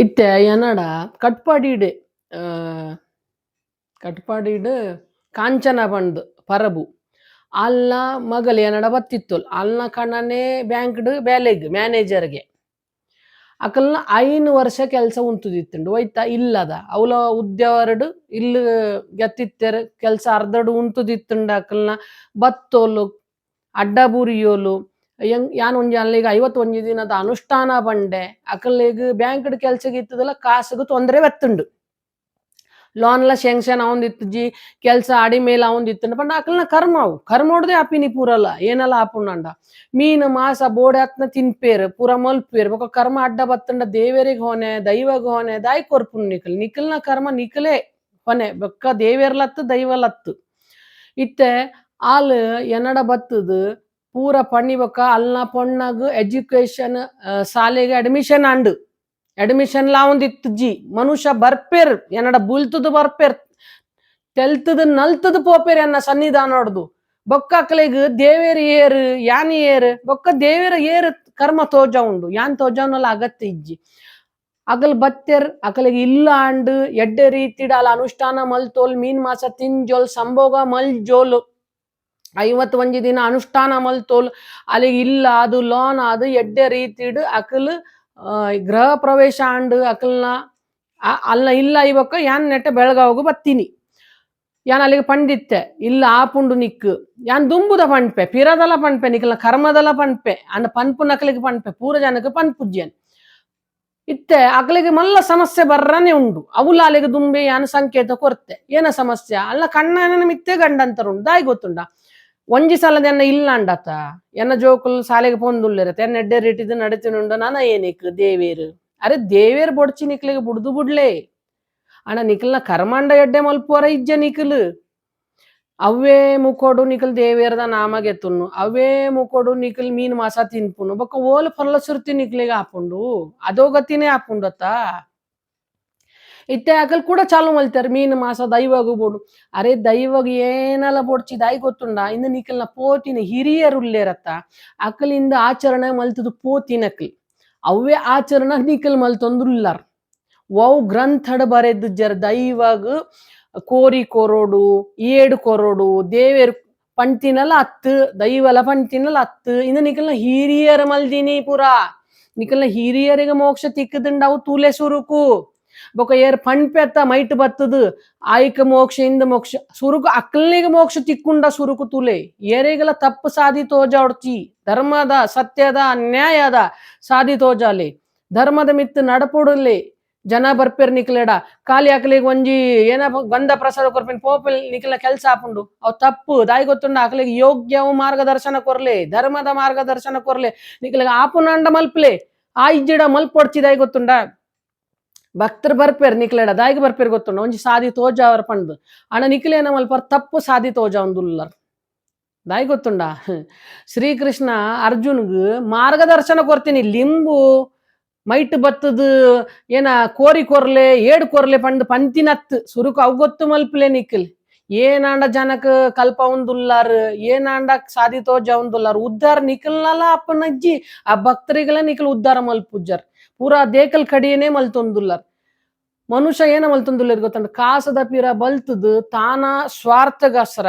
ಇತ್ತೆ ಎನ್ನಡ ಕಟ್ಪಾಡಿಡ್ ಆ, ಕಟ್ಪಾಡಿಡ್ ಕಾಂಚನ ಪಂಡ್ ಪರಬು. ಅಲ್ಲ ಮಗಲ್ ಏನಡ ಬತ್ತಿತ್ತು ಅಲ್ಲ ಕಣ್ಣನೇ ಬ್ಯಾಂಕ್ಡ್ ಬೇಲೆಗ್ ಮ್ಯಾನೇಜರ್ಗೆ. ಅಕಲ್ನ ಐನು ವರ್ಷ ಕೆಲಸ ಉಂತುದಿತ್ತುಂಡು ಒಯ್ತ ಇಲ್ಲದ. ಅವಲ ಉದ್ಯವರಡು ಇಲ್ಲ ಗೆತ್ತಿತ್ತೆರ್ ಕೆಲಸ ಅರ್ಧಡು ಉಂತುದಿತ್ತುಂಡು ಅಕಲ್ನ. ಬತ್ತೋಲು ಅಡ್ಡ ಬುರಿಯೋಲು ಯಂಗ್, ಯಾನ್ ಒಂಜಿ ಅಲ್ಲಿಗೆ ಐವತ್ತು ಒಂಜಿ ದಿನದ ಅನುಷ್ಠಾನ ಬಂಡೆ ಅಕಲ್ಲೆಗ್ ಬ್ಯಾಂಕ್ಡ್ ಕೆಲ್ಸಗ್ ಇತ್ತದಲ್ಲ ಕಾಸುಗು ತೊಂದ್ರೆ ಬತ್ತುಂಡು ಲೋನ್ಲ ಶೆಂಕ್ಷನ್ ಅವಂದಿತ್ತುಜಿ ಕೆಲಸ ಅಡಿ ಮೇಲೆ ಅವಂದಿತ್ತುಂಡು ಪಂಡ ಅಕಲ್ನ ಕರ್ಮ ಅವು. ಕರ್ಮ ಹೊಡ್ದೆ ಆಪಿನಿ ಪೂರಲ್ಲ. ಏನಲ್ಲ ಆಪುಂಡಂಡ ಮೀನು, ಮಾಸ ಬೋಡೆ ಹತ್ನ ತಿನ್ಪೇರು, ಪೂರ ಮಲ್ಪೇರು ಬೊಕ ಕರ್ಮ ಅಡ್ಡ ಬತ್ತಂಡ ದೇವರಿಗೆ ಹೋನೆ, ದೈವಗ್ ಹೋನೆ, ದಾಯಿ ಕೊರ್ಪುಂಡು ನಿಕಲ್. ನಿಕಲ್ನ ಕರ್ಮ ನಿಕಲೇ ಹೊನೆ. ಬೊಕ್ಕ ದೇವೇರ್ಲತ್ತು ದೈವಲತ್ತು. ಇತ್ತೆ ಆಲ್ ಎನ್ನಡ ಬತ್ತದು ಪೂರ ಪಣ್ಣಿ ಬೊಕ್ಕ ಅಲ್ನ ಪೊಣ್ಣಗ್ ಎಜುಕೇಶನ್ ಶಾಲೆಗೆ ಅಡ್ಮಿಷನ್ ಆಂಡ್. ಅಡ್ಮಿಷನ್ ಲ ಜಿ. ಮನುಷ್ಯ ಬರ್ಪೇರ್ ಎನ್ನಡ ಬುಲ್ತದು ಬರ್ಪೇರ್, ತೆಲ್ತದ ನಲ್ತದು ಪೋಪೇರ್ ಎನ್ನ ಸನ್ನಿಧಾನ ಹೊಡ್ದು. ಬೊಕ್ಕ ಅಕ್ಲೆಗ್ ದೇವೇರ್ ಏರು, ಯಾನ್ ಏರ್, ಬೊಕ್ಕ ದೇವೇರ ಏರ್ ಕರ್ಮ ತೋಜ ಉಂಡು. ಯಾನ್ ತೋಜವನಲ್ಲ ಅಗತ್ಯ ಇಜ್ಜಿ. ಅಗಲ್ ಬತ್ತೆರ್, ಅಕಲಿಗೆ ಇಲ್ಲ ಅಂಡ್ ಎಡ್ಡೆ ರೀತಿಡ್ ಅನುಷ್ಠಾನ ಮಲ್ತೋಲ್, ಮೀನ್ ಮಾಸ ತಿಂಜೋಲ್, ಸಂಭೋಗ ಮಲ್ಜೋಲ್. ಐವತ್ತು ಒಂಜಿ ದಿನ ಅನುಷ್ಠಾನ ಮಲ್ತೋಲ್ ಅಲ್ಲಿಗೆ ಇಲ್ಲ, ಅದು ಲೋನ್, ಅದು ಎಡ್ಡೆ ರೀತಿಡು ಅಕಲ್ ಗೃಹ ಪ್ರವೇಶ ಅಂಡು ಅಕಲ್ನ ಅಲ್ಲ ಇಲ್ಲ ಇವಕ್ಕ ಯಾನ್ ನೆಟ್ಟೆ ಬೆಳಗಾವಗು ಬತ್ತೀನಿ. ಯಾನ್ ಅಲ್ಲಿಗೆ ಪಂಡಿತ್ತೆ, ಇಲ್ಲ ಆಪುಂಡು ನಿಕ್ ಯಾನ್ ದುಂಬುದ ಪಂಡ್ಪೆ, ಪಿರದಲ ಪಂಡ್ಪೆ ನಿಕಲ್ನ ಕರ್ಮದಲ ಪಂಡ್ಪೆ, ಅಂಡ ಪನ್ಪು ನಕಲಿಗೆ ಪಂಡ್ಪೆ, ಪೂರ ಜನಕ್ಕೆ ಪನ್ಪುಜ್ಯನ್ ಇತ್ತೆ, ಅಕಲಿಗೆ ಮಲ್ಲ ಸಮಸ್ಯೆ ಬರ್ರನೆ ಉಂಡು. ಅವುಲ ಅಲ್ಲಿಗೆ ದುಂಬೆ ಯಾನ್ ಸಂಕೇತ ಕೊರ್ತೆ. ಏನ ಸಮಸ್ಯೆ? ಅಲ್ಲ ಕಣ್ಣನ ಮಿತ್ತೆ ಗಂಡಂತರುಂಡು. ದಾಯಿ ಗೊತ್ತುಂಡ. ಒಂಜಿ ಸಲದ ಎನ್ನ ಇಲ್ಲ ಅಂಡತ. ಎನ್ನ ಜೋಕುಲ್ ಸಾಲೆಗೆ ಪೊಂದುಲ್ಲೆರತ್ತೆ, ಎನ್ನ ಎಡ್ಡೆ ರೇಟಿದ್ ನಡತಿನುಂಡು ನಾನ ಏನಿಕ್ ದೇವೇರು. ಅರೆ ದೇವೇರ್ ಬೊಡ್ಚಿ ನಿಕ್ಲಿಗೆ ಬುಡ್ದು ಬುಡ್ಲೆ. ಅಣ್ಣ ನಿಖಲ್ನ ಕರ್ಮಾಂಡ ಎಡ್ಡೆ ಮಲ್ಪುವರ ಇಜ್ಜ ನಿಖಲ್ ಅವೇ ನಿಖಲ್ ದೇವೇರದ ನಾಮಗೆ ತುನ್ನು ಅವೇ ಮುಖೋಡು ನಿಖಲ್ ಮೀನ್ ಮಾಸ ತಿನ್ಪುನು ಬೊಕ್ಕ ಓಲ್ ಫಲ ಸುರ್ತಿ ನಿಕ್ಲಿಗೆ ಹಾಪುಂಡು, ಅದೋ ಗತಿನೇ ಹಾಪುಂಡತ್ತ. ಇತ್ತೆ ಕೂಡ ಚಾಲು ಮಲ್ತಾರೆ ಮೀನು, ಮಾಸ ದೈವಾಗು ಬೋಡು ಅರೆ ದೈವಾಗ ಏನಲ್ಲ ಬೋಡ್ಚಿ ದಾಯಿ ಗೊತ್ತುಂಡ? ಇಂದ ನಿಕಲ್ನ ಪೋತಿನ ಹಿರಿಯರುಲ್ಲೇರತ್ತ ಅಕಲಿಂದ ಆಚರಣೆ ಮಲ್ತದು ಪೋತಿನಕ್ಲ್ ಅವೇ ಆಚರಣ ನಿಕಲ್ ಮಲ್ತೊಂದುಲ್ಲಾರ್. ವೌ ಗ್ರಂಥಡ ಬರೆದ್ ಜರ ದೈವಾಗ ಕೋರಿ ಕೊರೋಡು, ಏಡು ಕೊರೋಡು, ದೇವೇರ್ ಪಂಟಿನಲ್ಲ ಅತ್ತು, ದೈವಲ ಪಂಟಿನಲ್ಲ ಅತ್ತು. ಇನ್ನು ನಿಕಲ್ನ ಹಿರಿಯರ ಮಲ್ದಿನಿ ಪುರ. ನಿಕಲ್ನ ಹಿರಿಯರಿಗೆ ಮೋಕ್ಷ ತಿಕ್ಕದಂಡ ಅವು ತೂಲೆ ಸುರುಕು. ಬೊಕ ಏರ್ ಪಂಪೆತ್ತ ಮೈಟ್ ಬತ್ತದು, ಆಯ್ಕ ಮೋಕ್ಷ, ಇಂದ ಮೋಕ್ಷ, ಸುರುಕು ಅಕ್ಕಲ್ನಿಗೆ ಮೋಕ್ಷ ತಿಕ್ಕುಂಡ ಸುರುಕು ತುಲೆ. ಏರಿಗೆಲ್ಲ ತಪ್ಪು ಸಾದಿ ತೋಜಾಡ್ತಿ ಧರ್ಮದ ಸತ್ಯದ ಅನ್ಯಾಯದ ಸಾದಿ ತೋಜಾಲೆ. ಧರ್ಮದ ಮಿತ್ತ ನಡಪುಡಲೆ, ಜನ ಬರ್ಪೇರ್ ನಿಕ್ಲೆಡ. ಖಾಲಿ ಅಕ್ಲಿಗೆ ಒಂಜಿ ಏನ ಗಂಧ ಪ್ರಸಾದ ಕೊರ್ಪಿನ, ಪೋಪಲ್ ನಿಕ್ಲ ಕೆಲಸ ಹಾಪುಂಡು ಅವ್ ತಪ್ಪು, ದಾಯಿ ಗೊತ್ತುಂಡ ಅಕ್ಲಿಗೆ ಯೋಗ್ಯವು ಮಾರ್ಗದರ್ಶನ ಕೊರ್ಲೆ, ಧರ್ಮದ ಮಾರ್ಗದರ್ಶನ ಕೊರ್ಲೆ. ನಿಕ್ಲಿಗೆ ಆಪುನಾಂಡ ಮಲ್ಪ್ಲೆ, ಆ ಇಜ್ಜಿಡ ಮಲ್ಪೊಡ್ಚಿ ದಾಯಿ ಗೊತ್ತುಂಡ. ಭಕ್ತರು ಬರ್ಪೇರ್ ನಿಕ್ಲೆಡ ದಾಯಿಗೆ ಬರ್ಪೇರ್ ಗೊತ್ತುಂಡ ಒಂಜಿ ಸಾದಿ ತೋಜ ಅವರ ಪಂಡ್ ಅಣ್ಣ ನಿಕ್ಲೇನ ಮಲ್ಪರ್ ತಪ್ಪು ಸಾದಿ ತೋಜ ಒಂದುಲ್ಲರ್ ದಾಯಿ ಗೊತ್ತುಂಡ ಶ್ರೀಕೃಷ್ಣ ಅರ್ಜುನ್ಗ್ ಮಾರ್ಗದರ್ಶನ ಕೊರ್ತೀನಿ ಲಿಂಬು ಮೈಟ್ ಬತ್ತದು ಏನ ಕೋರಿ ಕೊರ್ಲೆ ಏಡ್ ಕೊರ್ಲೆ ಪಂಡ್ ಪಂತಿನತ್ ಸುರುಕು ಅವ್ ಗೊತ್ತು ಮಲ್ಪಲೆ ನಿಕ್ಕಲ್ ಏನಾಂಡ ಜನಕ್ ಕಲ್ಪ ಒಂದುಲ್ಲಾರ ಏನಾಂಡ ಸಾದಿ ತೋಜ ಉದ್ದಾರ್ ಉದ್ಧಾರ ನಿಕಲ್ನಲ್ಲ ಅಪ್ಪನಜ್ಜಿ ಆ ಭಕ್ತರಿಗೆಲ್ಲ ನಿಕಲ್ ಉದ್ದಾರ ಮಲ್ಪುಜ್ಜರ್. ಪೂರಾ ದೇಕಲ್ ಕಡಿಯೇನೆ ಮಲ್ತೊಂದುಲ್ಲಾರ್. ಮನುಷ್ಯ ಏನ ಮಲ್ತೊಂದುಲ್ಲಾರ್ ಗೊತ್ತಂಡ ಕಾಸದ ಪೀರ ಬಲ್ತದು, ತಾನ ಸ್ವಾರ್ಥಗಸ್ರ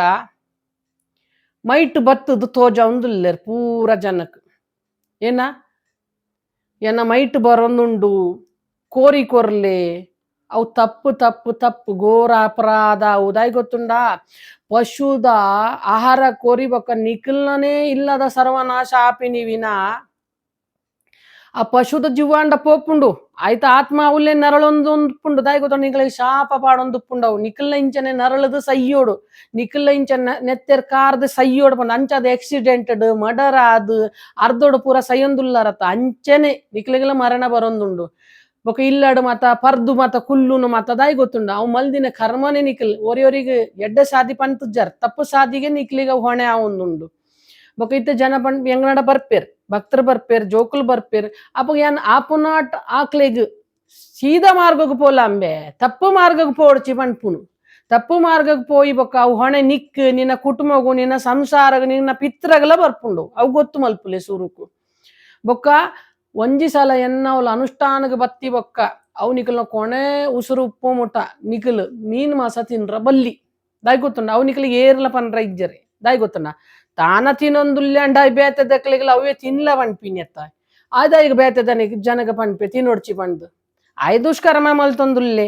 ಮೈಟ್ ಬತ್ತದು ತೋಜ ಒಂದುಲ್ಲರ್ ಪೂರ ಜನಕ್. ಏನ? ಏನ ಮೈಟ್ ಬರೊಂದುಂಡು, ಕೋರಿ ಕೊರ್ಲೆ ಅವು ತಪ್ಪು ತಪ್ಪು ತಪ್ಪು ಘೋರ ಅಪರಾಧ ಉದಾಯ್ ಗೊತ್ತುಂಡ ಪಶುದ ಆಹಾರ ಕೋರಿ ಬೊಕ್ಕ ನಿಖಲ್ನೇ ಇಲ್ಲದ ಸರ್ವನಾಶ ಆಪಿನಿ ವಿನ ಆ ಪಶುದ ಜೀವಾಂಡ ಪೋಪುಂಡು ಆಯ್ತ ಆತ್ಮ ಅವಲ್ಲೇ ನರಳೊಂದು ಪುಂಡು ದಾಯ್ ಗೊತ್ತುಂಡು ನಿಗಳಿಗೆ ಶಾಪ ಪಾಡೊಂದು ಪುಂಡವು ನಿಖಲ್ನ ಇಂಚನೆ ನರಳದು ಸಯ್ಯೋಡು ನಿಖಲ್ನ ಇಂಚನೆ ನೆತ್ತೆರ್ ಕಾರ್ದು ಸಯ್ಯೋಡು ಪಂಡು ಅಂಚದ ಆಕ್ಸಿಡೆಂಟೆಡ್ ಮರ್ಡರ್ ಆದ್ ಅರ್ಧೋಡು ಪೂರ ಸೈಯೊಂದುಲ್ಲಾರತ್ತ ಅಂಚನೆ ನಿಕ್ಲೆಗೆಲ್ಲ ಮರಣ ಬರೊಂದುಂಡು ಬೊಕ ಇಲ್ಲಡು ಮಾತ, ಪರ್ದು ಮಾತ, ಕುಲ್ಲುನು ಮಾತ ದಾಯಿ ಗೊತ್ತುಂಡ. ಅವು ಮಲ್ದಿನ ಕರ್ಮನೆ ನಿಖಲ್ ಒರಿಯೊರಿಗೆ ಎಡ್ಡೆ ಸಾದಿ ಪಂತುಜ್ಜಾರ್ ತಪ್ಪು ಸಾದಿಗೆ ನಿಕ್ಲಿಗ ಹೊಣೆ ಆವೊಂದುಂಡು. ಬೊಕ ಇತ್ತ ಜನ ಪಂ ಎಂಗನಡ ಬರ್ಪೇರ್, ಭಕ್ತರು ಬರ್ಪೇರ್, ಜೋಕುಲು ಬರ್ಪೇರ್ ಅಪ್ಪ ಏನ್ ಆಪುನಾಟ್ ಆಕ್ಲೆಗ್ ಸೀದಾ ಪೋಲ ಅಂಬೆ. ತಪ್ಪು ಮಾರ್ಗಕ್ಕೆ ಪೋಡ್ಚಿ ಪಂಡ್ಪುನು ತಪ್ಪು ಮಾರ್ಗಕ್ಕೆ ಪೋಯಿ ಬೊಕ್ಕ ಅವು ಹೊಣೆ ನಿಕ್, ನಿನ್ನ ಕುಟುಂಬಗು, ನಿನ್ನ ಸಂಸಾರಗ, ನಿನ್ನ ಪಿತ್ರಗಲ ಬರ್ಪುಂಡು. ಅವು ಗೊತ್ತು ಮಲ್ಪುಲೆ ಸೂರುಕು. ಬೊಕ್ಕ ಒಂಜಿ ಸಲ ಎನ್ನವಲು ಅನುಷ್ಠಾನಕ್ಕೆ ಬತ್ತಿ ಬೊಕ್ಕ. ಅವು ನಿಕಲ್ನ ಕೊನೆ ಉಸಿರು ಉಪ್ಪು ಮುಟ. ನಿಕಲ್ ಮೀನ್ ಮಾಸ ತಿನ್ರ ಬಲ್ಲಿ. ದಾಯಿ ಗೊತ್ತುಂಡ, ಅವು ನಿಕಲ್ ಏರ್ಲ ಪನ್ರ ಇಜ್ಜರಿ. ದಾಯಿ ಗೊತ್ತುಂಡ. ತಾನ ತಿನ್ನೊಂದುಲ್ಲೆ ಅಂಡ ಬೇತೆ ದಕ್ಲಿಗಲ ಅವೇ ತಿನ್ಲ ಪನ್ಪಿನ್ಯತ್ತ ಆ ಈಗ ಬೇತೆ ದನಿಗೆ ಜನಗ ಪನ್ಪೆ, ತಿನ್ನೊಡ್ಚಿ ಪಂಡ್ ಆಯ್ ದುಷ್ಕರ್ಮ ಮಲ್ತೊಂದುಲ್ಲೆ.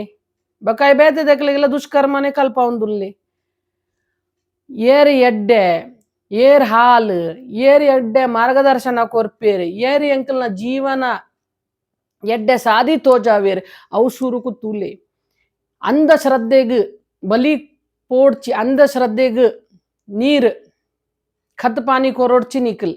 ಬಕಾಯ್ ಬೇತೆ ದಕ್ಲಿಗಲ ದುಷ್ಕರ್ಮನೆ ಕಲ್ಪ ಒಂದುಲ್ಲೆ ಏರಿ ಎಡ್ಡೆ. ಏರ್ ಹಾಲು, ಏರ್ ಎಡ್ಡೆ ಮಾರ್ಗದರ್ಶನ ಕೊರ್ಪೇರಿ ಏರ್ ಎಂಕಲ್ನ ಜೀವನ, ಎಡ್ಡೆ ಸಾದಿ ತೋಜಾವೇರ್ ಅವು ಸುರುಕು ತೂಲೆ. ಅಂದ ಶ್ರದ್ಧೆಗ್ ಬಲಿ ಪೋಡ್ಚಿ ಅಂದ ಶ್ರದ್ಧೆಗ್ ನೀರ್, ಖತ್ ಪಾನಿ ಕೊರೊಡ್ಚಿ ನಿಕಲ್.